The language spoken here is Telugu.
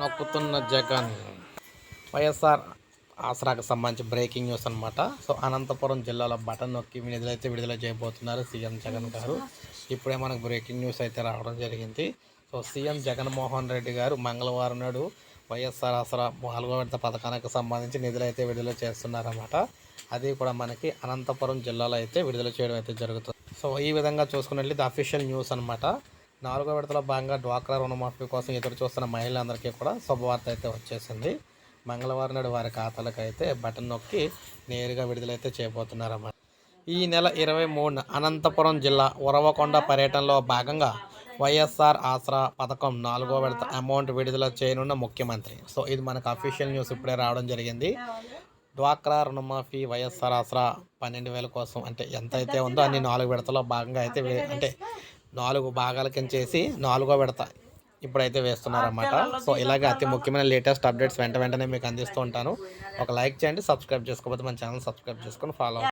నొక్కుతున్న జగన్ వైఎస్ఆర్ ఆసరాకు సంబంధించి బ్రేకింగ్ న్యూస్ అనమాట సో అనంతపురం జిల్లాలో బటన్ నొక్కి నిధులైతే విడుదల చేయబోతున్నారు సీఎం జగన్ గారు. ఇప్పుడే మనకు బ్రేకింగ్ న్యూస్ అయితే రావడం జరిగింది. సో సీఎం జగన్మోహన్ రెడ్డి గారు మంగళవారం నాడు వైఎస్ఆర్ ఆసరా నాలుగో విడత పథకానికి సంబంధించి నిధులు అయితే విడుదల చేస్తున్నారన్నమాట. అది కూడా మనకి అనంతపురం జిల్లాలో అయితే విడుదల చేయడం అయితే జరుగుతుంది. సో ఈ విధంగా చూసుకున్నట్లయితే అఫీషియల్ న్యూస్ అనమాట నాలుగో విడతలో భాగంగా డ్వాక్రా రుణమాఫీ కోసం ఎదురు చూస్తున్న మహిళలందరికీ కూడా శుభవార్త అయితే వచ్చేసింది. మంగళవారం నాడు వారి ఖాతాలకు అయితే బటన్ నొక్కి నేరుగా విడుదలైతే చేయబోతున్నారన్నమాట. ఈ నెల ఇరవై మూడున అనంతపురం జిల్లా ఉరవకొండ పర్యటనలో భాగంగా వైఎస్ఆర్ ఆసరా పథకం నాలుగో విడత అమౌంట్ విడుదల చేయనున్న ముఖ్యమంత్రి. సో ఇది మనకు అఫీషియల్ న్యూస్ ఇప్పుడే రావడం జరిగింది. డ్వాక్రా రుణమాఫీ వైఎస్ఆర్ ఆసరా పన్నెండు వేల కోసం అంటే ఎంత అయితే ఉందో అన్ని నాలుగు విడతలో భాగంగా అయితే అంటే నాలుగు భాగాల కింద చేసి నాలుగో విడత ఇప్పుడైతే వేస్తున్నారన్నమాట. సో ఇలాగే అతి ముఖ్యమైన లేటెస్ట్ అప్డేట్స్ వెంట వెంటనే మీకు అందిస్తూ ఉంటాను. ఒక లైక్ చేయండి సబ్స్క్రైబ్ చేసుకోకపోతే మన ఛానల్ సబ్స్క్రైబ్ చేసుకొని ఫాలో